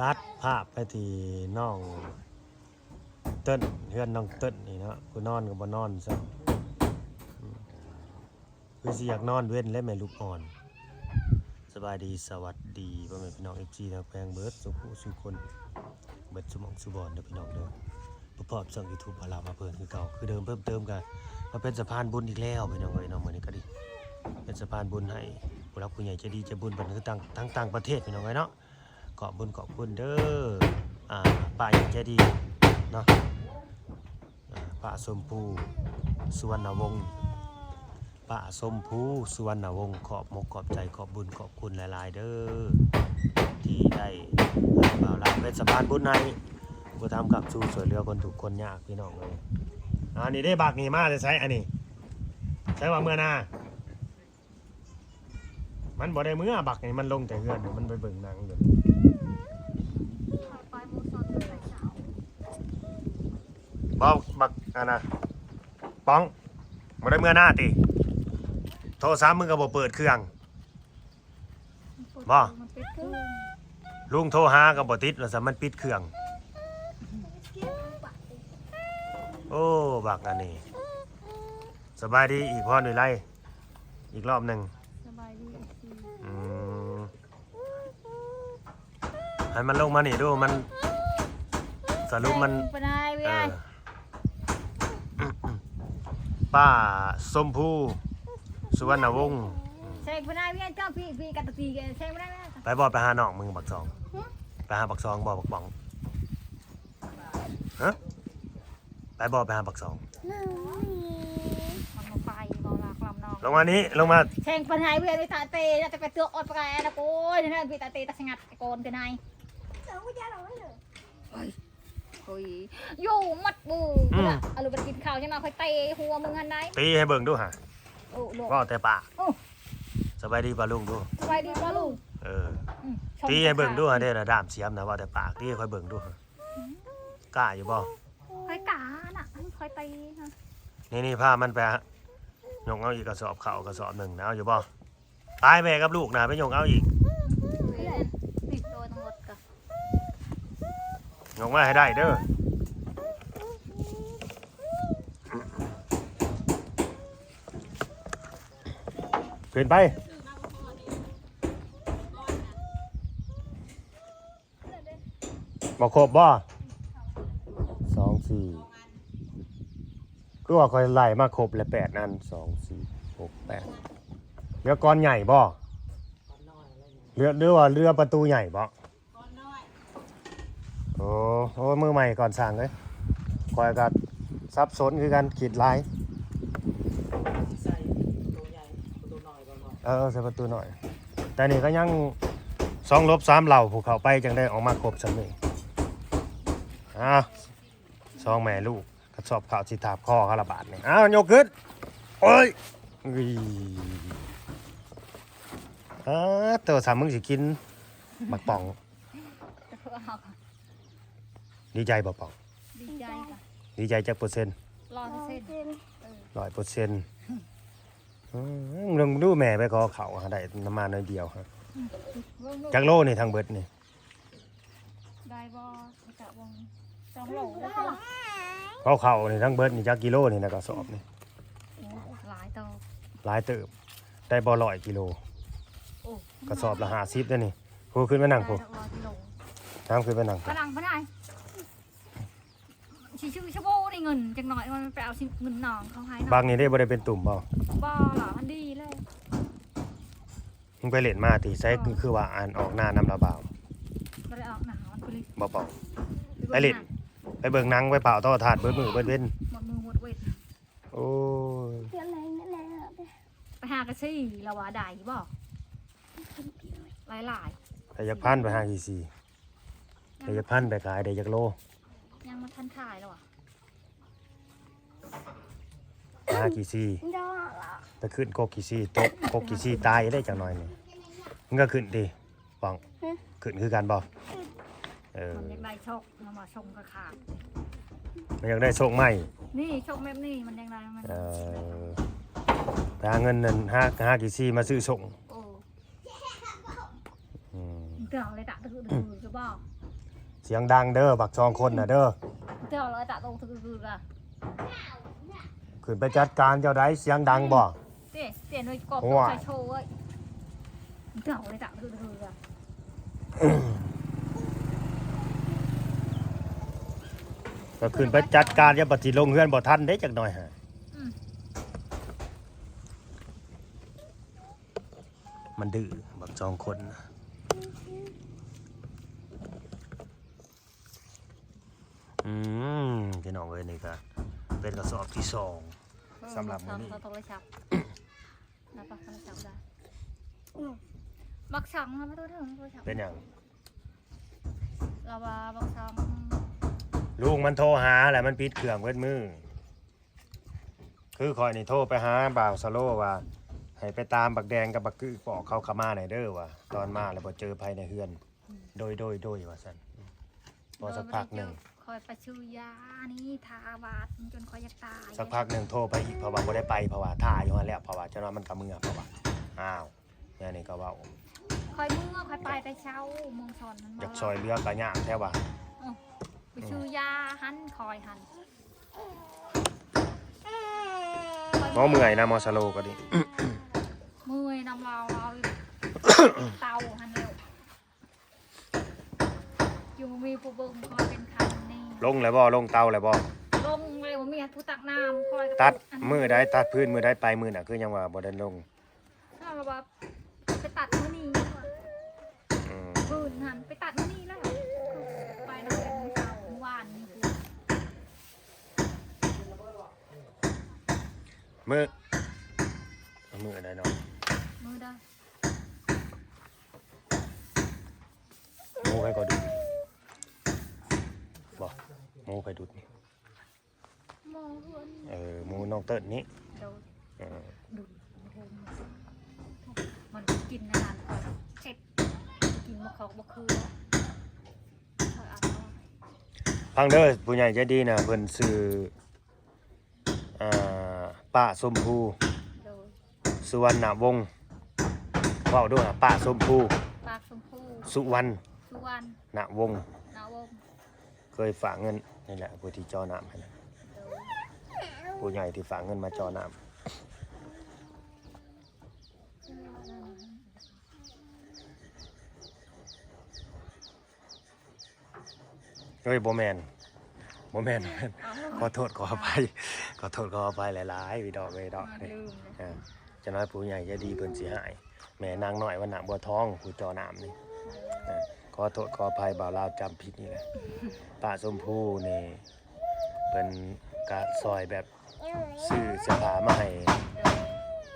ตัดภาพไปที่น้องเติ้นเพื่อนน้องเติ้นนี่เนาะกูนอนก็บ่นอนซะอืมคือสิอยากนอนเว้นและแม่ลูกอ่อน สบายดีสวัสดีพ่อแม่พี่น้อง FG ทางแพงเบิร์ดสุขุสุคนเบิดสมองสุบอนเด้อพี่น้องเด้อประกอบช่อง YouTube ของเรามาเพิ่นคือเก่าคือเดิมเพิ่มเติมกันมาเป็นสะพานบุญอีกแล้วพี่น้องเอ้ยน้องมื้อนี้ก็ดีเป็นสะพานบุญให้ผู้รักผู้ใหญ่ใจดีใจบุญบันทึกต่างต่างประเทศพี่น้องเอ้ยเนาะ อบบุญขอบคุณเด้ออ่าป้าใหญ่ใจดีเนาะอ่าป้าสมภูสุวรรณวงศ์ป้าสมภูสุวรรณวงศ์ขอบมกขอบใจขอบบุญขอบคุณหลาย ๆ เด้อที่ได้บ่าวลาเป็นสะพานบุญในผู้ทำกับสู่สวยเรือคนถูกคนยากพี่น้องเลยอันนี้ได้บากนี่มาจะใช้อันนี้ใช้ว่าเมื่อนามันบ่ได้เมื่อบักนี่มันลงแต่เฮือนมันไปเบิ่งนังอยู่ ไปมูซอนตั้งแต่เช้า บ่บักอันน่ะป้องบ่ได้เมื่อหน้าติ โทรศัพท์มึงก็บ่เปิดเครื่อง บ่ มันเป็นเครื่องลุงโทรหาก็บ่ติดว่าซะมันปิดเครื่อง โอ้ บักอันนี้ สบายดีอีกพอหน่อยไรอีกรอบหนึ่งสบายดีอีกทีอืมให้มันลงมานี่ดูมัน สรุปมันเป็นไงเว้เอยอ ป้าส้มผู้สุวรรณวงศ์เซ็งเป็นไงเว้ยเจ้าพี่พี่กัตตีกันเซ็งเป็นไงเว้ยไปบอดไปหาน้องมึงบักสองไปหาบักสองบอบักป๋องฮะไปบอดไปหาบักสองมันมาไฟบอลากลำนองลงมานี้ลงมาเซ็งเป็นไงเว้ยไปตาเตะจะไปเตือกอดไปนะโอ้ยนั่นพี่ตาเตะตาสงัดโกนเป็นไงโอ้ย อยู่มัดบูอะเอาลูกไปกินข้าวใช่ไหมค่อยเตะหัวมึงหันไหนตีให้เบิ่งดูฮะโอ้โหก็แต่ปากโอ้ สบายดีป่ะลุงดู สบายดีป่ะลุงเออ อืมชมตีให้เบิ่งดูฮะเด้อระดามเสียมนะว่าแต่ปากตีให้ค่อยเบิ่งดูฮะกล้าอยู่บ่ ค่อยกาน่ะค่อยตีนะนี่นี่พามันไปยงเอาอีกกระสอบเข่าวกระสอบหนึ่งนะเอาอยู่บ่ตายแม่กับลูกนะไปยงเอาอีก ติดตัวทั้งหมดก็ ยงมาให้ได้เด้อขึ้นไปบ่ครบบ่สองสี่ก็ว่าคอยไล่มาครบแล้วแปดนั่นสองสี่หกแปดเรือก้อนใหญ่บ่เรือเรือว่าเรือประตูใหญ่บ่ โอ้โอ้มือใหม่ก่อนสั่งเลยคอยกับซับซ้อนคือกันขีดลายใส่ตัวใหญ่ตัวน้อยก่อนก่อนเออใส่ประตูหน่อย แต่นี่ก็ยังสองลบสามเหล่าผูกเขาไปจังได้ออกมาครบสำนี่อ้าวสองแม่ลูกกระสอบข่าวสิถาบคอคาราบาดนี่อ้าวยกขึ้นโอ้ยอีอ้าตัวสามมึงสิกินบักป่องเอา ดีใจบ่ป่องดีใจค่ะดีใจจากเปอร์เซ็นต์รอเส้นร้อยเปอร์เซ็นต์ลองดูแม่ไปขอเขาหาได้น้ำมันน้อยเดียวฮะจากโลนี่ทางเบิดนี่ได้บอสะวงสองโหลแล้วก็เขาเขานี่ทั้งเบิดนี่จักกิโลนี่นะกระสอบนี่หลายตัวหลายเติบได้บ่ร้อยกิโลโอ้กระสอบละห้าสิบได้อนี่พูขึ้นไปนั่งพูได้ร้อยกิโลน้ำขึ้นไปนั่งพพูนังพนัง ชิชื่อชโบได้เงินจังหน่อยมันไปเอาสิเงินหนองเขาให้บางนี่ได้บ่ได้เป็นตุ่มเปล่าบอเหรอมันดีเลยมึงไปเล่นมาตีใช้คือคือว่าอ่านออกหน้าน้ำระบาวก็เลยออกหนาวมันไปเลยบ่เปล่าไปเล่นไปเบิ่งหนังไปเป่าต่อถาดเบิดมือเบิดเว้นหมดมือหมดเวทโอ้ยไปหากระซี่ละวะได้บอกหลายหลายแต่อยากพันไปหากี่สี่แต่อยากพันไปขายได้อยากโลๆ ยังมาทันขายแล้วอะไปหากี่สี่ไปขึ้นโกกกี่สี่ตกโกกกี่สี่ตายได้จังหน่อยนี่มึงก็ขึ้นดิปังขึ้นคือกันบ่เออมันอยากได้โชคมันมาชงกระขาดมันอยากได้โชคใหม่นี่โชคแบบนี้มันยังไงมันเออไปหาเงินนั่นห้าห้ากี่ซี่มาซื้อส่งโอ้อืมเตือนเลยตะตือตือจะบอก เสียงดังเด้อบักสองคนน่ะเด้อเจ้าเราจะตรงคือคือกันขึ้นไปจัดการเจ้าได้เสียงดังบ่เตี้ยเตี้ยหน่วยกบโอ้ยใส่โชว์เว้ยเจ้าเลยจะคือคือกันก็ขึ้นไปจัดการอย่าปฏิลงเฮือนบ่ทันได้จักหน่อยฮะอืมมันดื้อบักสองคนน่ะ อืมพี่น้องเอ้ยนี่ก็เป็นกระสอบที่สองสำหรับมื้อนี้เราต้องเลยชับนะปะเราชับได้บักชังนะไม่ต้องถึงเราชับเป็นหยังเราว่าบักชังลุงมันโทรหาแหละมันปิดเครื่องเวทมือ คือคอยนี่โทรไปหาบ่าวสโลว่า ให้ไปตามบักแดงกับบักกึกบอกเขาเขามาไหนอยเด้อว่าตอนมาแล้วบ่เจอภายในเฮือน โดยโดยโดยว่าซั่นพอสักพักหนึ่ง คอยประชื่อยานี่ทาบาดจนคอยจะตายสักพักหนึ่งโทรไปอีกเพราะว่าบ่ได้ไปเพราะว่าท่าอยู่หั่นแหล้วเพราะว่าเจ้าน้อยมันกำมือเพราะว่าอ้าวแม่นี่ก็เว้าคอยเมื่อคอยไปแต่เช้าเมืองชนมันอยากซอยเรือก็ยากแท้ว่าไปชื่อยาหันคอยหันหมอเมื่อยนะหมอสโลก็ดี เมื่อยนำเราเราเตาหันเร็วอยู่มีผู้เบิ่งคอยเป็นคันนี่ ลงแล้วบ่ลงเตาแล้วบ่ลงเร็วมีผู้ตักน้ำคอยตัดมือได้ตัดพื้นมือได้ไปมือน่ะคือยังว่าบ่ได้ลงถ้าเราแบบไปตัดมื้อนี้อืมคืนหันไปตัดมื้อนี้แล้วไปนอนเป็นมื้อเช้าเมื่อวานนี่คือมือมือได้เนาะมื้อได้หมูให้ก็ดูดบ่ หมูไปดูดนี่หมอเฮือนเออหมูน้องเติ้ลนี่เดี๋ยวเออดูมันกินนานก่อนเช็ดกินมะเขาบะคือคอยเอาเอาพังเด้อผู้ใหญ่ใจดีนะเพิ่นซื้ออ่าป้าส้มพูโดยสุวรรณวงศ์เว้าด้วยป้าส้มพูปากชมพูสุวรรณสุวรรณณวงศ์นาวงศ์ เคยฝากเงินนี่แหละผู้ที่จอน้ำให้นะโดยผู้ใหญ่ที่ฝากเงินมาจอน้ำเฮ้ยโบแมนโบแมนบ่แม่นขอโทษขออภัยขอโทษขออภัยหลายๆพี่ดอกเลยดอกมันเนี่ยลืมเลยอ่าจะน้อยผู้ใหญ่จะดีเพิ่นสิหาย แม่นางน้อยวันหนาบัวทองผู้จอน้ำนี่อ่า ขอโทษขออภัยบ่าวลาวจำผิดนี่แหละป้าสมพู่นี่เป็นกะซอยแบบซื้อเสื้อผ้ามาให้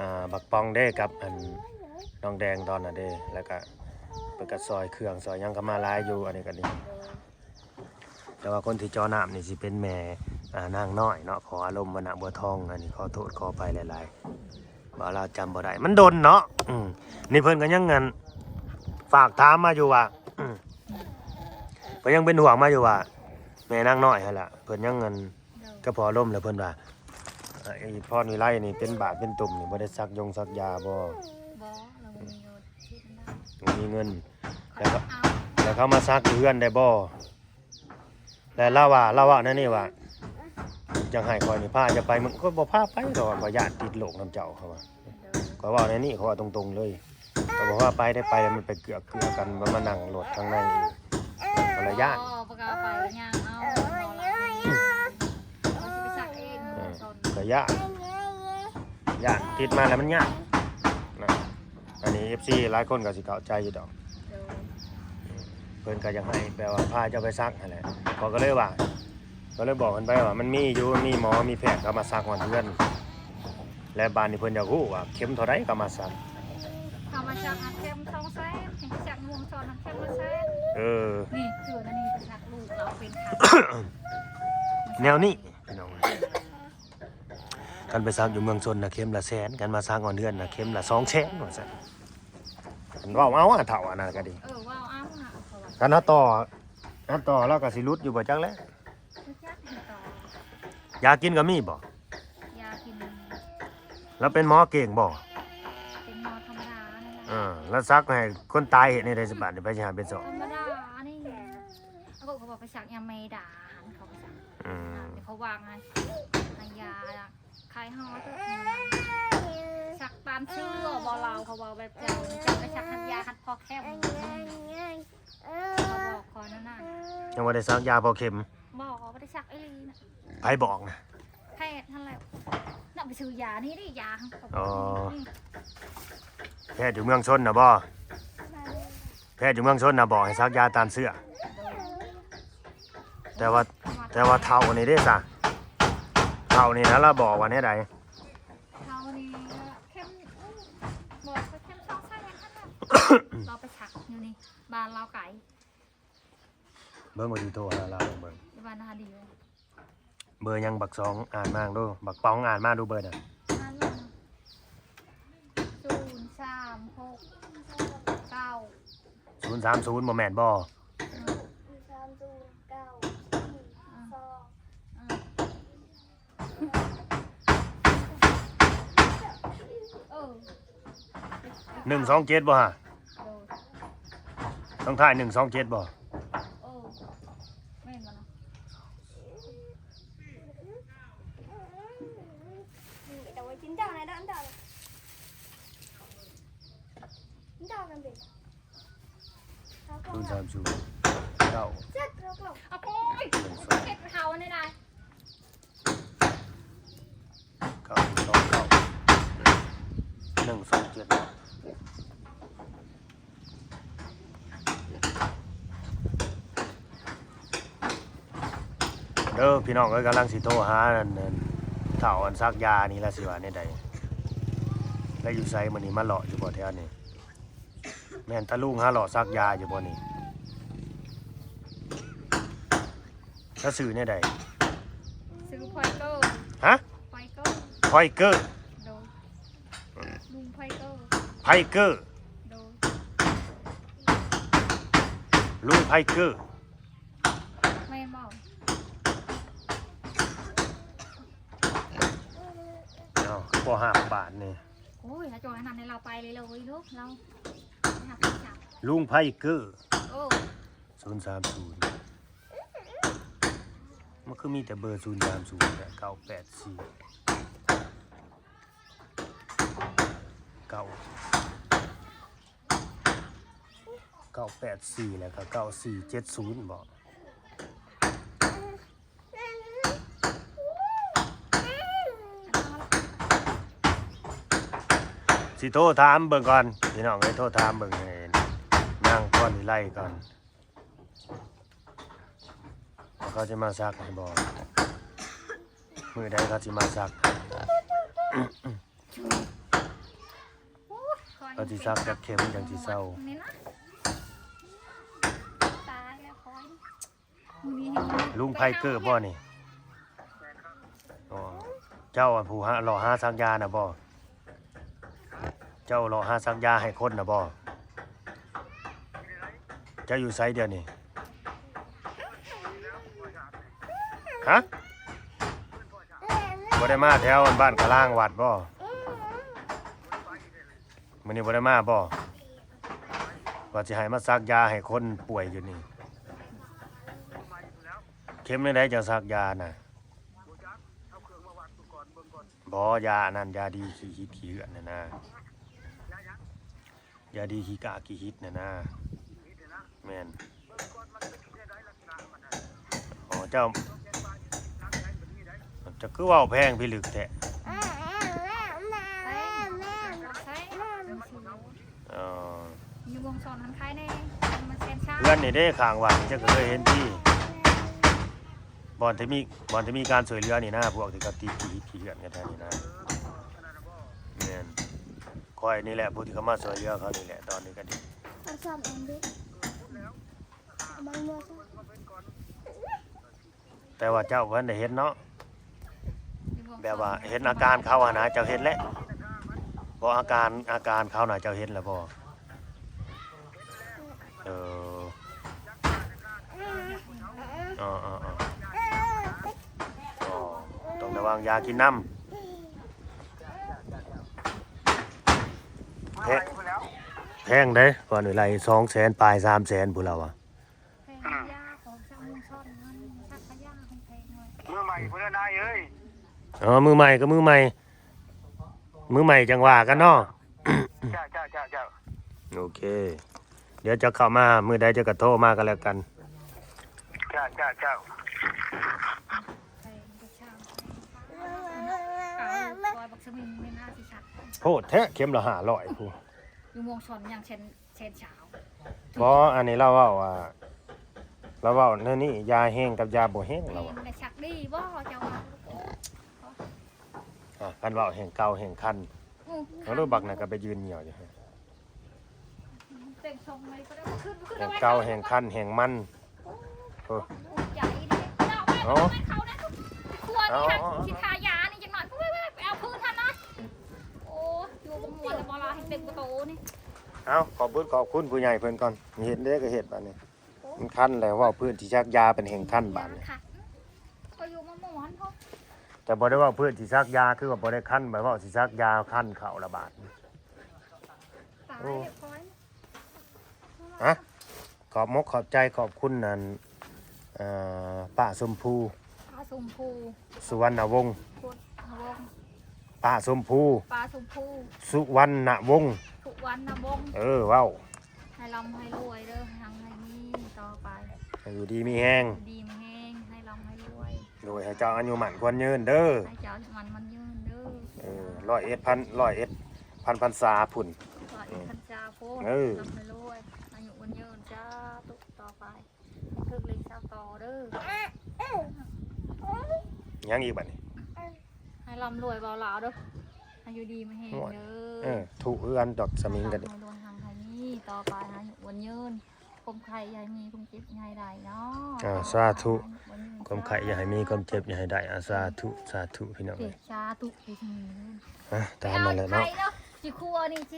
อ่าบักปองเด้กับอันน้องแดงตอนน่ะเด้แล้วก็เป็นกะซอยเครื่องซอยหยังก็มาหลายอยู่อันนี้ก็ดีแต่ว่าคนที่จอน้ำนี่สิเป็นแม่อ่านางน้อยเนาะขออารมณ์วันณะบัวทองอันนี้ขอโทษขอไปหลายๆบ่เราจำบ่ได้มันโดนเนาะอืมนี่เพิ่นก็ยังงันฝากถามมาอยู่ว่า อืมเพิ่นยังเป็นห่วงมาอยู่ว่าแม่นางน้อยหั่นล่ะเพิ่นยังงันโดยก็พอล่มแล้วเพิ่นว่าอ่าไอ้พรวิไลนี่เป็นบาดเป็นตุ่มนี่บ่ได้ซักยงซักยาบ่บอเราไม่มีเงินที่มันได้บ่มีเงินคแล้อวยก็เอาแล้วเขามาซักอยู่เพื่อนได้บ่แล้วเล่าว่าเล่าว่านั่นนี่ว่าจังให้คอยนี่พาจะไปมึงก็บ่พาไปดอกว่าญาติติดโรคน้ำเจ้าเขาว่าโดยก็ว่าในนี่เขาว่าตรงๆเลยก็บอกว่าไปได้ไปแล้วมันไปเกลือกเกลือกันมันมานั่งรถข้างในอีก คนละญาติอ๋อปากกาไปย่างเอาเอาละเอาสิไปสักเองเออชนก็ญาติญาติติดมาแล้วมันยากนะอันนี้ FC หลายคนก็สิเข้าใจอยู่ดอก เพิ่นก็ยังให้แปลว่าพาเจ้าไปซักนั่นแหละพอก็เลยว่า ก็เลยบอกมันไปว่ามันมีอยู่มีหมอมีแพทย์ก็มาซักวันเพื่อนและบ้านนี่เพิ่นอยากรู้ว่าเข็มเท่าไรก็มาซักเอามาจากหักเข้มทองแซ่บจากม่วงชนเข้มมาแซ่บ เออ นี่คืออันนี้เป็นชักลูกเราเป็นคันแนวนี้พี่น้องกันไปซักอยู่เมืองชนนะเข็มละแสนกันมาซักวันเดือนนะเข็มละสองแสนว่าซั่นอันเว้าเอาอะเท่าอันนั้นก็ดีเออว้าวอ้าวน่ะเพราะว่ากันหาต่อหาต่อเราก็สิรุดอยู่บ่จังแล้วไม่ยากให้ต่อยากินก็มีบ่ยากิน แล้วเป็นหมอเก่งบ่ ออแล้วซักให้คนตายเห็นในได้สบาทนี่ไปสิหาเป็นสองธรรมดานี่แล้วก็เขาบอกไปชักยาเมดาหันเขาไปชักอืมเดี๋ยวเขาวางให้ให้ยาคลายห่อตัวชักตามชื่อบอเราเขาบอกแบบเจ้าเจ้าไปชักหันยาหันพอแคบเขาบอกคอนั่นน่ะยังบ่ได้ซักยาพอเข็มบอกว่าไปชักไอ้ลีนะไผบอกนะ แพทย์นั่นแหละ น่ะไปซื้อยานี่ดิยาเขาบอ๋ออกแพทย์อยู่เมืองชนน่ะบ่แพทย์อยู่เมืองชนน่ะบอกให้ซักยาตามเสื้อ แต่ว่าแต่ว่าเท่านี่เด้ซะเท่านี่นะเราบอกว่าแน่ใดเขานี่เข้มบอกไปเข้มช่องไส้ยังขั้นน่ะเราไปชักอยู่นี่บ้านเราไก่เบิ่งว่าสิโทรหาเราเบิ่งที่บ้านนาดีเลย เบอร์ยังบักสองอ่านมากดู บักปองอ่านมาดูเบอร์น่ะบ้านเราศูนย์สามหกเก้า030บ่แม่นบ่สามศูนย์เก้าสี่สองเออ127บ่ฮะโดดต้องถ่าย127บ่เออแม่นมันเนาะ แต่ว่าจิ้นเจ้าไหนด้านเจ้าจิ้นเจ้ากันดิ เขาก็030เก้าเอาโอ้ยหนึ่งสองเก็บเขาเนี่ยได้เก้าสองเก้าหนึ่งสองเจ็ดเด้อพี่น้องเอ้ยกำลังสิโทรหานนั้นเฒ่าอันซักยานี่ละสิว่าเนี่ยใดแล้วอยู่ไสมื้อนี้มาเลาะอยู่บ่แถวนี้ ม่นตะลุงหาเลาะซักยาอยู่บ่นี่ถ้าซื้อเนี่ยใดซื้อพอยเกอร์ฮะพอยเกอร์พอยเกอร์โดนลุงพอยเกอร์ไพเกอร์โดนลุงไพเกอร์แม่นบอกเนาะคือบ่ห้าบาทนี่โอ้ยถ้าโจรนั้นให้เราไปเลยเลยลูกเราไปหาผู้จับ ลุงไพเกอร์โอ้ศูนย์สามศูนย์มันคือมีแต่เบอร์ศูนย์สามศูนย์เก้าแปดสี่เก้าเก้าแปดสี่แล้วก็เก้าสี่เจ็ดศูนย์บอกสิโทรถามเบิ่งก่อนพี่น้องให้โทรถามเบิ่งให้ นั่งก่อนนี่ไล่ก่อนแล้วเขาจะมาซักให้บอกมือใดเขาจะมาซักเอาที่ซักกับเข็มอย่างที่เศร้านี่นะตายแล้วคอยมือนี้เห็นไหมลุงไพเกอร์บ่นี่อ๋อเจ้าอะผู้หาหล่อหาซักยาน่ะบ่เจ้าหล่อหาซักยาให้คนน่ะบ่เจ้าอยู่ไสเดียวนี่ฮะบ่ได้มาแถวบ้านกะล่างวัดบ่มื้อนี้บ่ได้มาบ่ว่าสิให้มาซักยาให้คนป่วยอยู่นี่ เข็มในใดจะซักยาน่ะบอยานั่นยาดีขี้ฮิตขี้เหือนน่ะนะยาดีขี้กะขี้ฮิตน่ะนะ แม่นอ๋อเจ้าจะคือเว่าแพงพี่ลึกแท้ใช่ใช่เอออยู่วงสอนมันคล้ายแน่มันแซนชาเพื่อนนี่ได้ข้างวัดนี่จะเคยเห็นที่บ่อนที่มีบ่อนที่มีการช่วยเหลือนี่นะพวกที่เขาตีขี้ฮิตขี้เหือนกันแท้นี่นะแม่นคอยนี่แหละผู้ที่เขามาช่วยเหลือเขานี่แหละตอนนี้ก็ดีเอาซ้ำเองดิ บางเมื่อซ้แต่ว่าเจ้าเพิ่นได้เห็นเนาะแบบว่าเห็นอาการเขาอะนะเจ้าเห็นแล้วบ่อาการอาการเขาน่ะเจ้าเห็นแล้วบ่เอออ๋ออ๋ออ๋อต้องระวังยากินน้ำแพงแพ งเด้ก่อนเวลา2แสนปลาย3แสนพุ่นแล้วอะแพงยาของช่างพุ่นนายเอ้ยอ๋อมือใหม่ก็มือใหม่ มือใหม่จังหวะกันเนาะเจ้าเจ้าเจ้าเจ้าโอเค เดี๋ยวจะเข้ามามือใดจะกระโทรมากันแล้วกันเจ้าเจ้าเจ้าไปกระชากเก่าบอยบักสมิงไม่น่าสิชัดโพดแท้เข็มละห้าร้อยผู้อ ยู่มวงชนอย่างเช่นเช่นเช้าเพราะอันนี้เราเว่าว่าเราเว่าเนั่นนี่ยาแห้งกับยาบ่แห้งเราเองอะในชักดีบ่เจ้าว่าอะกันเว่าแห้งเก่าแห้งคันอืมแล้วรูบักน่ะก็ไปยืนเหี่ยวอยู่ฮะเต็มทรงเลยก็ได้ขึ้นขึ้นแห้งอไว้เก่าแห้งคันแห้งมันโอ้ใหญ่ดิเจ้าไปเอาให้เขานะควรนี่ค่ะชิทาย เป็นกระโตนี่เอาขอบคุณขอบคุณผู้ใหญ่เพิ่นก่อนเห็นได้ก็เห็ดบาดนี้มันคันแล้วเว่าพื้นที่ชักยาเป็นแห้งคันบาดนี้ค่ะก็อยู่มาหมอนเขาแต่บ่ได้เว่าพื้นที่ชักยาคือว่าบ่ได้คันหมายว่าสิชักยาคันเข่าระบาดตายเรียบร้อยฮะขอบมกขอบใจขอบคุณนั่นเอ่อป้าสมภูปลาสมพูสุวรรณวงศ์พุทธวงศ์ ป้าสมภูปลาสมพูสุวรรณวงศ์ทุกวันนะบงเออเว้าให้ลำให้รวยเด้อให้หังให้มีต่อไป ให้อยู่ดีมีแห้งดีมแห้งให้ลำให้รวยโดยให้เจ้าอายุหมันควรยืนเด้อให้เจ้ามันมันยืนเด้อเออร้อยเอ็ดพันร้อยเอ็ดพันพันษาพุ่นขออีกขันจาโพดเออ ลำให้รวยอายุวันยืนจ้าตุกต่อไปถึกเลยชาวต่อเด้อยังอีกบัดนี้ ให้ลำรวยเบาหลาวเด้ออายุดีมาแห้งเด้เออถูกเอื้อนดอกสมิงกันดิให้รวยหังให้มีต่อไปอายุวันยืนคมไข่ยายมีคมเจ็บยายใดเนาะอ่าสาธุความไข่อย่าให้มีความเจ็บอย่าให้ได้อาสาธุสาธุพี่น้องเด็เอ้ยกชาตุกไปทีนี้อะตามมาแล้วเนาะ ไข่เนาะจิครัวนี่